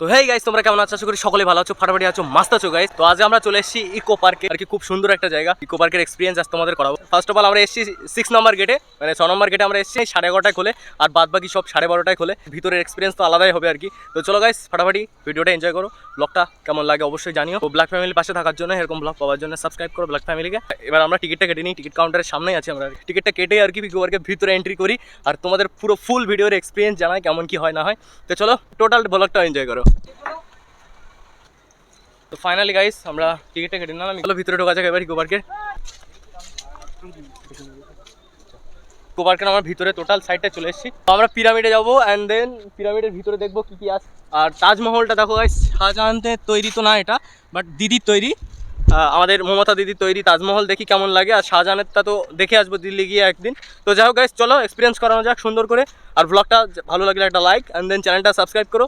তো hey guys তোমরা কেমন আছো? আশা করি সকলে ভালো আছো, ফাটাফাটি আছো, মাস্ত আছো গাইস তো আজ আমরা চলে এসেছি ইকো পার্কে। আর কি খুব সুন্দর একটা জায়গা। ইকো পার্কের এক্সপিরিয়েন্স আজ তোমাদের করাবো। ফার্স্ট অফ অল আমরা এসেছি সিক্স নম্বর গেটে মানে ছ নম্বর গেটে আমরা এসেছি, সাড়ে এগারোটায় খোলে। আর বাদ বাকি সব সাড়ে বারোটায় খোলে। ভিতরের এক্সপিরিয়েন্স তো আলাদাই হবে আর কি। তো চলো গাইস ফাটাফাটি ভিডিওটা এনজয় করো। ব্লগটা কেমন লাগে অবশ্যই জানিও। তো ব্ল্যাক ফ্যামিলির পাশে থাকার জন্য এরকম ব্লগ পাওয়ার জন্য সাবস্ক্রাইব করো ব্ল্যাক ফ্যামিলিকে এবার আমরা টিকিটটা কেটে নিই। টিকিট কাউন্টারের সামনেই আছি আমরা। টিকিটটা কেটে আর কি ইকো পার্কের ভিতরে এন্ট্রি করি। আর তোমাদের পুরো ফুল ভিডিওর এক্সপিরিয়েন্স জানাই কেমন কি হয় না হয়। তো চলো টোটাল ব্লগটা এনজয় করো। তো ফাইনালি গাইস আমরা টিকিটটা কেটে নিলাম। চলো ভিতরে ঢোকা যাক এবার ইকো পার্কের ইকো পার্কের আমার ভিতরে টোটাল সাইডটা চলে এসেছি। তো আমরা পিরামিডে যাব অ্যান্ড দেন পিরামিডের ভিতরে দেখব কি কি আছে। আর তাজমহলটা দেখো গাইস শাহজাহানের তৈরি তো না এটা বাট দিদির তৈরি। আমাদের মমতা দিদির তৈরি তাজমহল, দেখি কেমন লাগে। আর শাহজাহানেরটা তো দেখে আসব দিল্লি গিয়ে একদিন। তো যাই হোক গাইস চলো এক্সপিরিয়েন্স করানো যাক সুন্দর করে। আর ব্লগটা ভালো লাগলে একটা লাইক অ্যান্ড দেন চ্যানেলটা সাবস্ক্রাইব করো।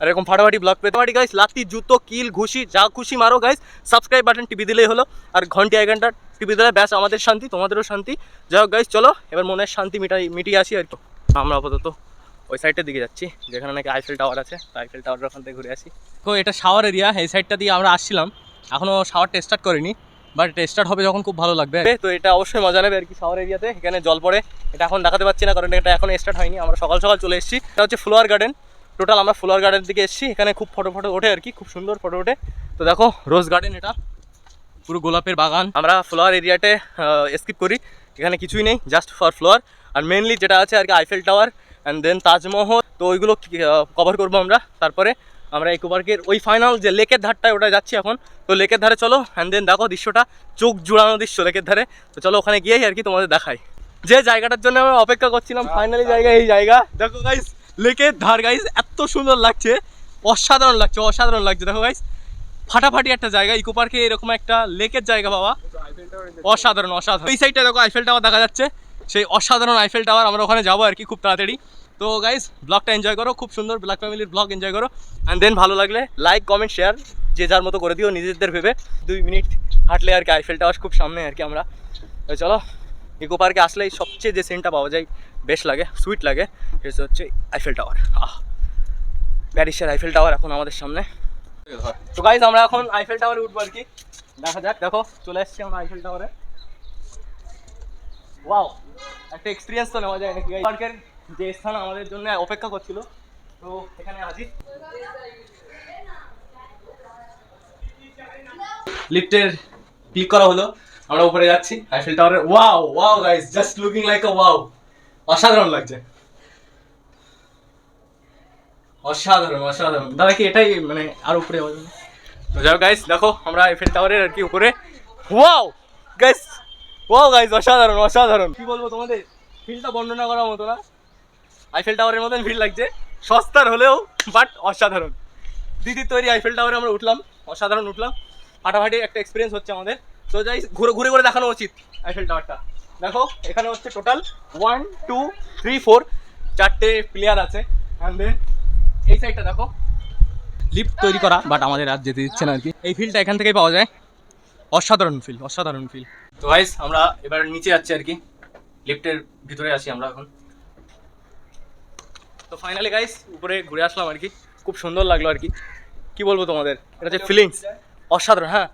আর এরকম ফাটাফাটি ব্লগ পেতে। পারি গাইস লাতি জুতো, কিল, ঘুষি, যা খুশি মারো গাইস সাবস্ক্রাইব বাটন টিপি দিলেই হলো। আর ঘন্টি আইকনটা টিপি দিলে ব্যাস, আমাদের শান্তি, তোমাদেরও শান্তি। যাই হোক গাইস চলো, এবার মনের শান্তি মিটাই, মিটিয়ে আসি আর কি। আমরা আপাতত ওই সাইডটার দিকে যাচ্ছি, যেখানে নাকি আইফেল টাওয়ার আছে। তো আইফেল টাওয়ার ওখান থেকে ঘুরে আসি। তো এটা শাওয়ার এরিয়া এই সাইডটা দিয়ে আমরা আসছিলাম। এখনও শাওয়ারটা স্টার্ট করিনি বাট স্টার্ট হবে যখন খুব ভালো লাগবে। তো এটা অবশ্যই মজা নেবে আর কি শাওয়ার এরিয়াতে এখানে জল পড়ে, এটা এখন দেখাতে পাচ্ছি না, কারণ এটা এখন স্টার্ট হয়নি। আমরা সকাল সকাল চলে এসেছি। এটা হচ্ছে ফ্লোয়ার গার্ডেন টোটাল আমরা ফ্লোয়ার গার্ডেনের দিকে এসেছি, এখানে খুব ফটো ফটো ওঠে আর কি, খুব সুন্দর ফটো ওঠে। তো দেখো রোজ গার্ডেন এটা, পুরো গোলাপের বাগান। আমরা ফ্লোয়ার এরিয়াতে স্কিপ করি, এখানে কিছুই নেই জাস্ট ফর ফ্লোয়ার আর মেনলি যেটা আছে আর কি Eiffel tower and then Taj Mahal তো ওইগুলো কভার করব আমরা, তারপরে আমরা ইকো পার্কের ওই ফাইনাল যে লেকের ধারটায় ওটা যাচ্ছি এখন। তো লেকের ধারে চলো অ্যান্ড দেন দেখো দৃশ্যটা, চোখ জুড়ানো দৃশ্য লেকের ধারে। তো চলো ওখানে গিয়েই আর কি তোমাদের দেখাই। যে জায়গাটার জন্য আমি অপেক্ষা করছিলাম ফাইনালি জায়গা, এই জায়গা। দেখো গাইস লেকের ধার গাইস এত সুন্দর লাগছে। অসাধারণ লাগছে অসাধারণ লাগছে। দেখো গাইস ফাটাফাটি একটা জায়গা ইকো পার্কে এরকম একটা লেকের জায়গা বাবা। অসাধারণ অসাধারণ। এই সাইডটা দেখো আইফেল টাওয়ার দেখা যাচ্ছে। সেই অসাধারণ আইফেল টাওয়ার আমরা ওখানে যাব আর কি খুব তাড়াতাড়ি। তো গাইস ব্লগটা এনজয় করো, খুব সুন্দর ব্ল্যাক ফ্যামিলির ব্লগ এনজয় করো। অ্যান্ড দেন ভালো লাগলে লাইক কমেন্ট শেয়ার যে যার মতো করে দিও নিজেদের ভেবে। দুই মিনিট হাঁটলে আর কি আইফেল টাওয়ার খুব সামনে আর কি আমরা। চলো ইকো পার্কে আসলেই সবচেয়ে যে সেন্টটা পাওয়া যায় বেশ লাগে, সুইট লাগে। সেটা হচ্ছে আইফেল টাওয়ার আহ প্যারিসের আইফেল টাওয়ার এখন আমাদের সামনে। তো গাইজ আমরা এখন আইফেল টাওয়ারে উঠবো আর কি। দেখা যাক, দেখো, চলে এসেছি আমরা আইফেল টাওয়ারে ওয়াও একটা এক্সপিরিয়েন্স তো নেওয়া যায় নাকি পার্কের যে স্থান আমাদের জন্য অপেক্ষা করছিল, তো এখানে হাজির। লিফটের ক্লিক করা হলো, আমরা উপরে যাচ্ছি আইফেল টাওয়ারে wow wow guys just looking like a wow অসাধারণ লাগছে। অসাধারণ অসাধারণ। দাদা কি এটাই মানে আর উপরে তো যাও গাইস দেখো আমরা আইফেল টাওয়ারের আর কি উপরে। ওয়াও গাইস ওয়াও গাইস অসাধারণ অসাধারণ। কি বলব তোমাদের? ফিলটা বর্ণনা করার মতো না। আইফেল টাওয়ারের মতন ভিড় লাগছে। সস্তার হলেও বাট অসাধারণ। দিদির তৈরি আইফেল টাওয়ারে আমরা উঠলাম অসাধারণ উঠলাম। ফাটাফাটি একটা এক্সপিরিয়েন্স হচ্ছে আমাদের। তো যাই ঘুরে ঘুরে করে দেখানো উচিত আইফেল টাওয়ারটা দেখো এখানে হচ্ছে total one two three four চারটে প্লেয়ার আছে। অ্যান্ড দেন এই সাইডটা দেখো। লিফট তৈরি করা বাট আমাদের আর যেতে দিচ্ছে না আর কি। এই ফিলটা এখান থেকেই পাওয়া যায়। অসাধারণ ফিল অসাধারণ ফিল তো গাইস আমরা এবার নিচে যাচ্ছি আর কি। লিফটের ভিতরে আছি আমরা এখন। তো ফাইনালি গাইস উপরে ঘুরে আসলাম আর কি। খুব সুন্দর লাগল আর কি। কি বলব তোমাদের? এটা হচ্ছে ফিলিংস অসাধারণ হ্যাঁ।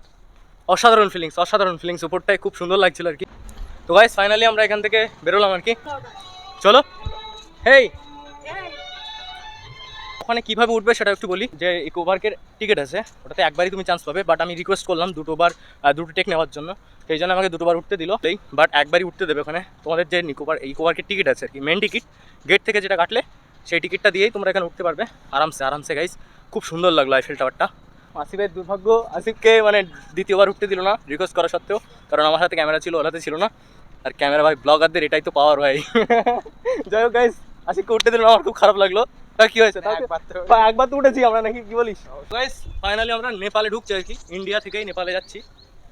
অসাধারণ ফিলিংস অসাধারণ ফিলিংস উপরটাই খুব সুন্দর লাগছিল আর কি। তো গাইস ফাইনালি আমরা এখান থেকে বেরোলাম আর কি। চলো। হেই! ওখানে কীভাবে উঠবে সেটা একটু বলি। যে ইকো পার্কের টিকিট আছে, ওটাতে একবারই তুমি চান্স পাবে বাট আমি রিকোয়েস্ট করলাম দুটোবার দুটো টেক নেওয়ার জন্য। সেই জন্য আমাকে দুটোবার উঠতে দিল। এই বাট একবারই উঠতে দেবে ওখানে। তোমাদের যে নিকো পার্ক ইকো পার্কের টিকিট আছে আর কি মেন টিকিট গেট থেকে যেটা কাটলে, সেই টিকিটটা দিয়েই তোমরা এখানে উঠতে পারবে। আরামসে আরামসে গাইস খুব সুন্দর লাগল আইফেল টাওয়ারটা আসিফের দুর্ভাগ্য আসিফকে মানে দ্বিতীয়বার উঠতে দিল না রিকোয়েস্ট করা সত্ত্বেও কারণ আমার হাতে ক্যামেরা ছিল ওর হাতে ছিল না। আর ক্যামেরা ভাই ব্লগারদের এটাই তো পাওয়ার ভাই। যাই হোক গাইস আসিফকে উঠতে দিল না আমার খুব খারাপ লাগল। তা কি হয়েছে? একবার তো উঠেছি আমরা নাকি কি বলিস? গাইস ফাইনালি আমরা নেপালে ঢুকছি আর কি। ইন্ডিয়া থেকেই নেপালে যাচ্ছি।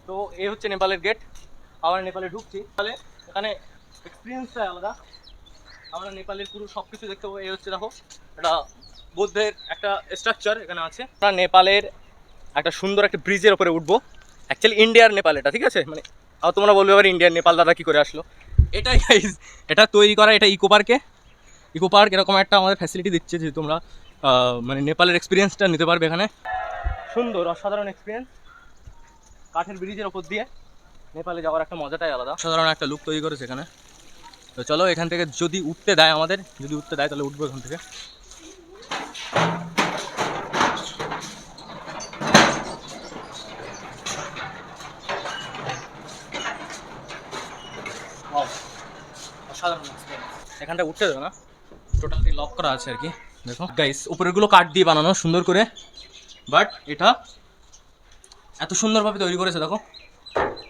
তো এই হচ্ছে নেপালের গেট আমরা নেপালে ঢুকছি। তাহলে এখানে এক্সপিরিয়েন্সটা আলাদা। আমরা নেপালের পুরো সব কিছু দেখতে পাবো। এই হচ্ছে দেখো এটা বুদ্ধের একটা স্ট্রাকচার এখানে আছে। আমরা নেপালের একটা সুন্দর একটা ব্রিজের ওপরে উঠবো। অ্যাকচুয়ালি ইন্ডিয়ার নেপাল এটা, ঠিক আছে? মানে আর তোমরা বলবে এবার ইন্ডিয়ার নেপাল দাদা কী করে আসলো? এটাই এটা তৈরি করা, এটা ইকো পার্কে ইকো পার্ক এরকম একটা আমাদের ফ্যাসিলিটি দিচ্ছে যে তোমরা মানে নেপালের এক্সপিরিয়েন্সটা নিতে পারবে এখানে। সুন্দর, অসাধারণ এক্সপিরিয়েন্স কাঠের ব্রিজের ওপর দিয়ে নেপালে যাওয়ার একটা মজাটাই আলাদা। সাধারণ একটা লুক তৈরি করেছে এখানে। তো চলো, এখান থেকে যদি উঠতে দেয় আমাদের, যদি উঠতে দেয়, তাহলে উঠবো এখান থেকে। অসাধারণ experience। এখানটা উঠতে দেবে না। টোটালি লক করা আছে আর কি। দেখো। গাইস উপরেরগুলো কাঠ দিয়ে বানানো সুন্দর করে। বাট এটা এত সুন্দরভাবে তৈরি করেছে দেখো।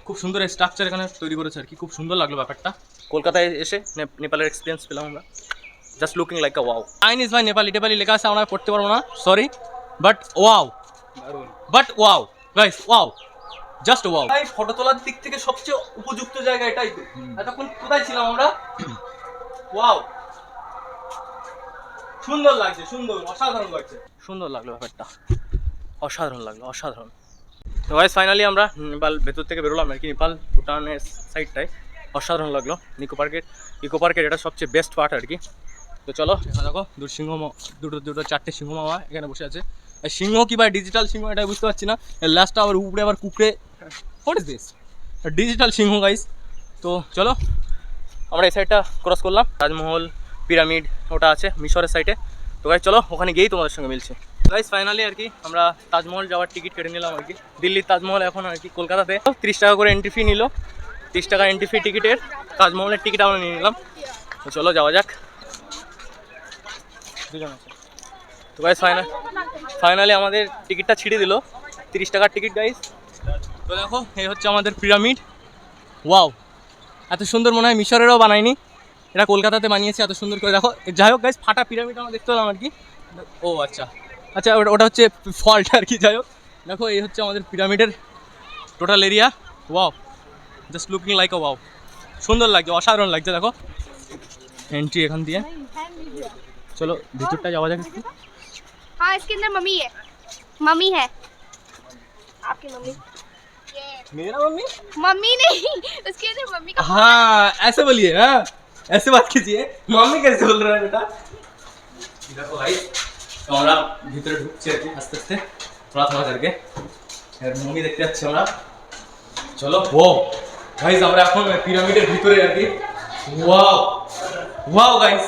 খুব সুন্দর স্ট্রাকচার এখানে তৈরি করেছে আর কি। খুব সুন্দর লাগল ব্যাপারটা। কলকাতায় এসে নেপালের এক্সপিরিয়েন্স পেলাম আমরা। Just looking like a wow Chinese ভাই নেপালি টেপালি লেখা আছে আমরা পড়তে পারব না। Sorry but wow but wow guys wow just wow ভাই ফটো তোলার দিক থেকে সবচেয়ে উপযুক্ত জায়গা এটাই তো এতক্ষণ কোথায় ছিলাম আমরা? ওয়াও সুন্দর লাগছে সুন্দর অসাধারণ লাগছে। সুন্দর লাগল ব্যাপারটা। অসাধারণ লাগল অসাধারণ। তো গাইস ফাইনালি আমরা নেপাল ভেতর থেকে বেরোলাম আর কি নেপাল ভুটানের সাইডটায় অসাধারণ লাগল নিকো পার্কের ইকো পার্কের এটা সবচেয়ে বেস্ট পার্ট আর কি। তো চলো এখানে দেখো দুটো সিংহ দুটো দুটো চারটে সিংহ মামা এখানে বসে আছে। সিংহ কি বা ডিজিটাল সিংহ এটা বুঝতে পারছি না। লাস্টটা আবার উপরে আবার কুকড়ে হোয়াট ইজ দিস ডিজিটাল সিংহ গাইস তো চলো, আমরা এই সাইডটা ক্রস করলাম। তাজমহল পিরামিড ওটা আছে মিশরের সাইডে তো গাইজ চলো, ওখানে গিয়েই তোমাদের সঙ্গে মিলছে। গাইজ ফাইনালি আর কি, আমরা তাজমহল যাওয়ার টিকিট কেটে নিলাম আর কি। দিল্লির তাজমহল এখন আর কি কলকাতাতে। তিরিশ টাকা করে এন্ট্রি ফি নিল। তিরিশ টাকা এন্ট্রি ফি টিকিটের তাজমহলের টিকিট আমরা নিয়ে নিলাম। তো চলো, যাওয়া যাক। দুজন আছে। তো গাইজ ফাইনাল ফাইনালি আমাদের টিকিটটা ছিঁড়ে দিল। তিরিশ টাকার টিকিট গাইজ তো দেখো এই হচ্ছে আমাদের পিরামিড ওয়াও এত সুন্দর মনে হয় মিশরেরও বানায়নি এটা কলকাতাতে বানিয়েছে এত সুন্দর করে দেখো যাই হোক গাইজ ফাটা পিরামিড আমরা দেখতে পেলাম আর কি ও আচ্ছা আচ্ছা ওটা- ওটা হচ্ছে ফল্ট আর কি যাই হোক দেখো এই হচ্ছে আমাদের পিরামিডের total area wow just looking like a wow সুন্দর লাগছে অসাধারণ লাগছে দেখো এন্ট্রি এখান দিয়ে চলো ভিতরটা যাওয়া যাক একটু हाँ इसके अंदर मम्मी है मम्मी है आपकी मम्मी मेरा मम्मी मम्मी नहीं उसके अंदर मम्मी का हाँ ऐसे बोलिए हाँ ऐसे बात कीजिए मम्मी कैसे बोल रहा है बेटा দেখো ভাই তো আমরা ভিতরে ঢুকছি আর কি আস্তে আস্তে প্রার্থনা করকে এর মমি দেখতে যাচ্ছি আমরা চলো ও গাইস আমরা এখন পিরামিডের ভিতরে আর কি ওয়াও ওয়াও গাইস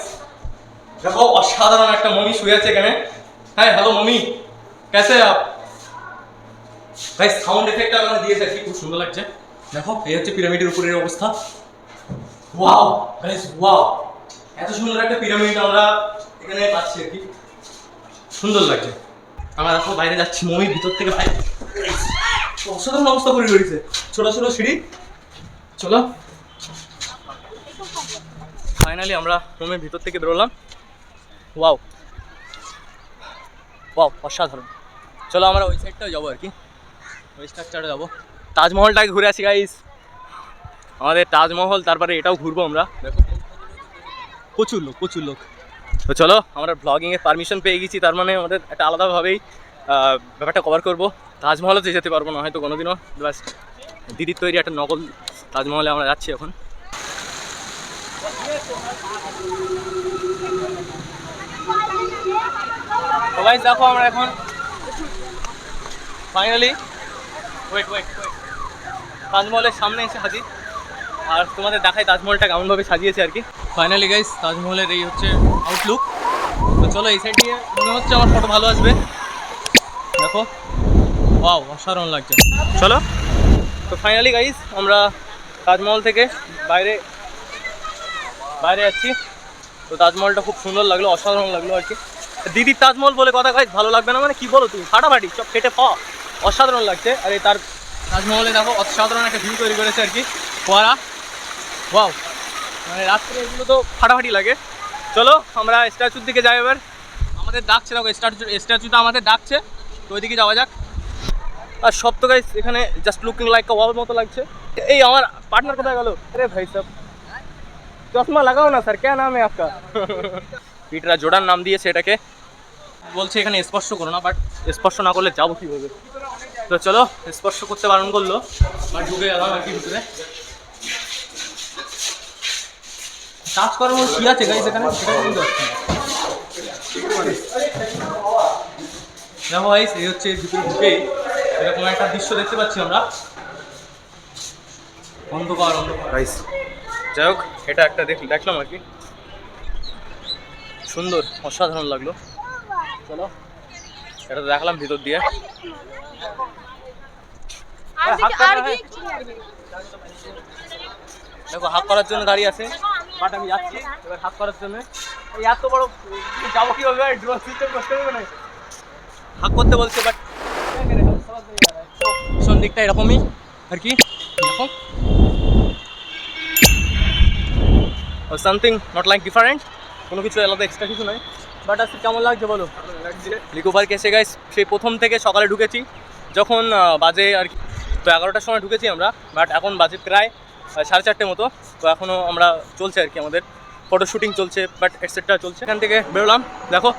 দেখো অসাধারণ একটা মমি শুয়ে আছে এখানে হ্যাঁ হ্যালো মমি কেসে আপ ভাই সাউন্ড এফেক্টটা ওখানে দিয়েছে কি খুব সুন্দর লাগছে। দেখো এই হচ্ছে পিরামিডের উপরের অবস্থা। ওয়াও গাইস ওয়াও এত সুন্দর একটা পিরামিড আমরা এখানে পাচ্ছি আর কি। সুন্দর লাগছে। আমরা দেখো বাইরে যাচ্ছি মমির ভিতর থেকে ভাই অসাধারণ অবস্থা করে রয়েছে ছোট ছোট সিঁড়ি। চলো। ফাইনালি আমরা মমির ভিতর থেকে বেরোলাম। ওয়াও ওয়াও অসাধারণ। চলো আমরা ওই সাইডটাও যাব আর কি। ওই স্ট্রাকচারে যাব। তাজমহলটাকে ঘুরে আসি গাইস আমাদের তাজমহল তারপরে এটাও ঘুরবো আমরা। প্রচুর লোক প্রচুর লোক। তো চলো আমরা ব্লগিংয়ের পারমিশন পেয়ে গেছি তার মানে আমাদের একটা আলাদাভাবেই ব্যাপারটা কভার করব। তাজমহলতে যেতে পারব না হয়তো কোনোদিনও। বাস দিদির তৈরি একটা নকল তাজমহলে আমরা যাচ্ছি এখন। তো guys, দেখো আমরা এখন ফাইনালি ওয়েট ওয়েট তাজমহলের সামনে এসে হাজির। আর তোমাদের দেখাই তাজমহলটা কেমনভাবে সাজিয়েছে আর কি। ফাইনালি গাইস তাজমহলের এই হচ্ছে আউটলুক তো চলো এই সাইড দিয়ে, মনে হচ্ছে আমার ফটো ভালো আসবে। দেখো। ওয়াও অসাধারণ লাগছে। চলো। তো ফাইনালি গাইস আমরা তাজমহল থেকে বাইরে বাইরে যাচ্ছি। তো তাজমহলটা খুব সুন্দর লাগল, অসাধারণ লাগল আর কি। দিদির তাজমহল বলে কথা গাইস ভালো লাগবে না মানে? কি বলো তুমি? ফাটাফাটি সব খেটে পাওয়া অসাধারণ লাগছে। আর এই তার তাজমহলে দেখো, অসাধারণ একটা ভিউ তৈরি করেছে আর কি, ফোয়ারা। ওয়াও মানে রাত্রে এগুলো তো ফাটাফাটি লাগে। চলো, আমরা স্ট্যাচুর দিকে যাই এবার। আমাদের ডাকছে, দেখো স্ট্যাচু স্ট্যাচুটা আমাদের ডাকছে। তো ওইদিকে যাওয়া যাক। আর সব তো গাইস এখানে জাস্ট লুকিং লাইক ওয়াল মতো লাগছে। এই, আমার পার্টনার কোথায় গেল? আরে ভাই সাহেব চশমা লাগাও না স্যার কেন নামে আপনার পিটরা জোড়ার নাম দিয়েছে এটাকে। বলছে এখানে স্পর্শ করো না বাট স্পর্শ না করলে যাব কীভাবে? তো চলো, স্পর্শ করতে বারণ করল। আর ঢুকে গেলাম আর কি ভিতরে। টাচ করার কি আছে গাইস এখানে? সেটা কিন্তু দেখো গাইস এই হচ্ছে ভিতরে ঢুকেই এরকম একটা দৃশ্য দেখতে পাচ্ছি আমরা। অন্ধকার অন্ধকার। গাইস যাই হোক, এটা একটা দেখ দেখলাম আর কি। সুন্দর, অসাধারণ লাগল। চলো, এটা দেখলাম ভিতর দিয়ে আর হাত দিকে- আর কাটা কি দেখো হাফ করার জন্য দাঁড়িয়ে আছে বাট আমি যাচ্ছি। এবার হাত করার জন্য। এত বড় যাব কীভাবে? ড্রোন সিস্টেম করতে হবে না? হাত করতে বলছে বাট পিছন দিকটা এরকমই। আর কি? দেখো। সামথিং নট লাইক ডিফারেন্ট কোনো কিছু আলাদা এক্সট্রা কিছু নয় বাট আজকে কেমন লাগছে বলো? লিকো পার্ক এসে গাইস সেই প্রথম থেকে সকালে ঢুকেছি। যখন বাজে আর কি তো এগারোটার সময় ঢুকেছি আমরা বাট এখন বাজে প্রায় সাড়ে চারটে মতো। তো এখনও আমরা চলছে আর কি আমাদের। ফটো শুটিং চলছে বাট এটসেট্রা চলছে। এখান থেকে বেরোলাম। দেখো,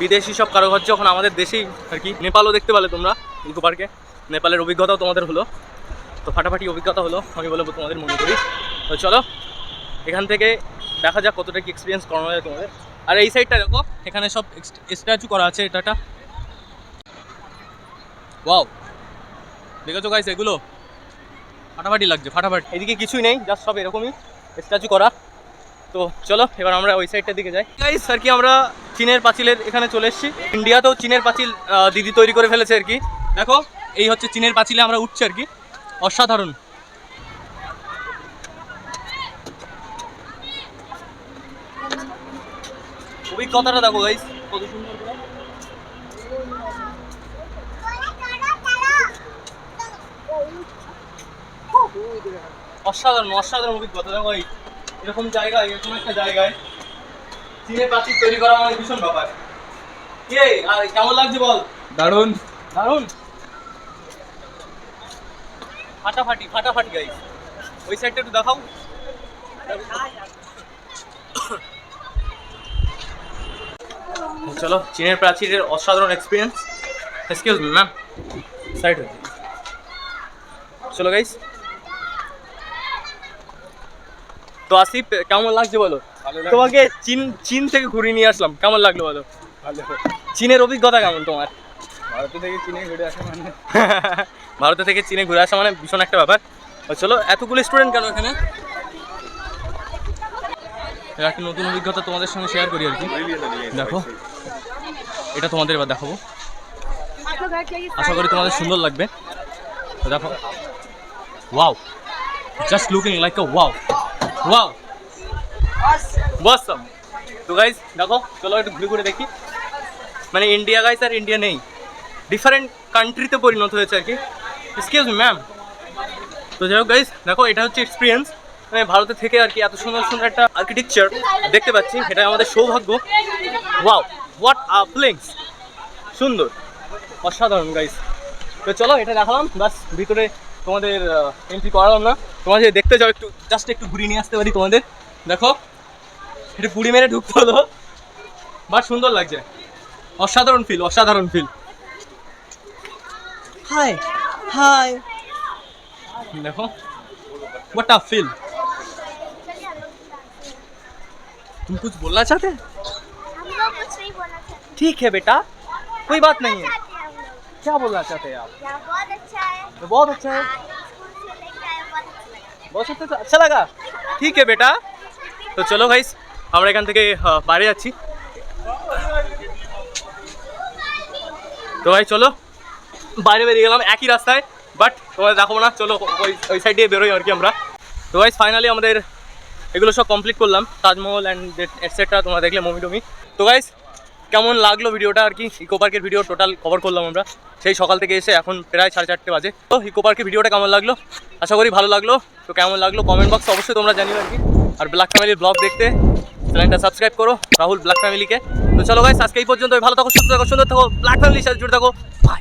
বিদেশি সব কারুকার্য এখন আমাদের দেশেই আর কি। নেপালও দেখতে পেলে তোমরা ইকো পার্কে। নেপালের অভিজ্ঞতাও তোমাদের হলো। তো ফাটাফাটি অভিজ্ঞতা হলো, আমি বলব তোমাদের মনে করি। তো চলো, এখান থেকে দেখা যাক কতটা কি এক্সপিরিয়েন্স করানো যায় তোমাদের। আর এই সাইডটা দেখো, এখানে সব স্ট্যাচু করা আছে এটা একটা ওয়াও দেখেছ গাইস এগুলো? ফাটাফাটি লাগছে, ফাটাফাটি। এদিকে কিছুই নেই জাস্ট সব এরকমই। স্ট্যাচু করা। তো চলো, এবার আমরা ওই সাইডটার দিকে যাই। গাইস আর কি আমরা চীনের পাঁচিলের এখানে চলে এসেছি। ইন্ডিয়াতেও চীনের পাঁচিল দিদি তৈরি করে ফেলেছে আর কি। দেখো, এই হচ্ছে চীনের পাঁচিলে আমরা উঠছি আর কি। অসাধারণ। অভিজ্ঞতাটা দেখো গাইস কত সুন্দর করে অসাধারণ অসাধারণ অভিজ্ঞতা। দেখো এই এরকম জায়গায় এরকম একটা জায়গায় চীনের প্রাচীর তৈরি করা মানে ভীষণ ব্যাপার। কে? আর কেমন লাগছে বল? দারুণ। দারুণ। ফাটাফাটি ফাটাফাটি গাই ওই সাইডটা একটু দেখাও। চলো চীনের প্রাচীরের অসাধারণ experience excuse me ma'am side চলো গাইস তো আসিফ কেমন লাগছে বলো? তোমাকে চীন চীন থেকে ঘুরিয়ে নিয়ে আসলাম কেমন লাগল বলো? চীনের অভিজ্ঞতা কেমন তোমার? ভারত থেকে চীনে ঘুরে আসা মানে? ভারত থেকে চীনে ঘুরে আসা মানে ভীষণ একটা ব্যাপার। চলো এতগুলো স্টুডেন্ট কেন এখানে? একটা নতুন অভিজ্ঞতা তোমাদের সঙ্গে শেয়ার করি আর কি? দেখো এটা তোমাদের এবার দেখাবো। আশা করি তোমাদের সুন্দর লাগবে। দেখো wow just looking like a wow wow awesome তো গাইস দেখো, চলো একটু ঘুরে ঘুরে দেখি। মানে ইন্ডিয়া গাইস আর ইন্ডিয়া নেই। ডিফারেন্ট কান্ট্রিতে পরিণত হয়েছে আর কি। এক্সকিউজ ম্যাম তো যাই হোক গাইস দেখো, এটা হচ্ছে এক্সপিরিয়েন্স মানে ভারতে থেকে আর কি এত সুন্দর সুন্দর একটা আর্কিটেকচার দেখতে পাচ্ছি, এটা আমাদের সৌভাগ্য। ওয়াও হোয়াট আ প্লেন্স সুন্দর। অসাধারণ গাইস তো চলো, এটা দেখালাম। বাস ভিতরে তোমাদের এন্ট্রি করালাম না তোমাদের দেখতে যাও একটু জাস্ট একটু ঘুরিয়ে নিয়ে আসতে পারি তোমাদের দেখো একটু পুড়ি মেরে ঢুকতে হলো বাট সুন্দর লাগছে অসাধারণ ফিল অসাধারণ ফিল হাই হাই দেখো व्हाट अ फील तुम कुछ बोलना चाहते हैं हम लोग कुछ नहीं बोलना चाहते ठीक है बेटा कोई बात नहीं है चाहते हैं हम लोग क्या बोलना चाहते हैं आप यहाँ बहुत अच्छा है तो बहुत अच्छा है आज स्कूल से लेके आए बहुत अच्छा लगा बहुत अच्छा अच्छा लगा ठीक है बेटा তো চলো ভাইস আমরা এখান থেকে আহ, বাইরে যাচ্ছি তো ভাই চলো বাইরে বেরিয়ে গেলাম একই রাস্তায় বাট তোমাদের দেখাবো না চলো ওই ওই সাইড দিয়ে বেরোই আর কি আমরা তো ভাইস ফাইনালি আমাদের এগুলো সব কমপ্লিট করলাম তাজমহল অ্যান্ড এটসেট্রা তোমরা দেখলে মমি টমি তো গাইস কেমন লাগল ভিডিওটা আর কি? ইকো পার্কের ভিডিও টোটাল কভার করলাম আমরা। সেই সকাল থেকে এসে এখন প্রায় সাড়ে চারটে বাজে। তো ইকো পার্কের ভিডিওটা কেমন লাগল? আশা করি ভালো লাগল। তো কেমন লাগল? কমেন্ট বক্স অবশ্যই তোমরা জানিও আর কি। আর ব্ল্যাক ফ্যামিলির ব্লগ দেখতে চ্যানেলটা সাবস্ক্রাইব করো রাহুল ব্ল্যাক ফ্যামিলিকে তো চলো ভাই আজকে এই পর্যন্ত ভালো থাকো, সুস্থ থাকো, সুন্দর থাকো ব্ল্যাক ফ্যামিলির সাথে জুড়ে থাকো। বাই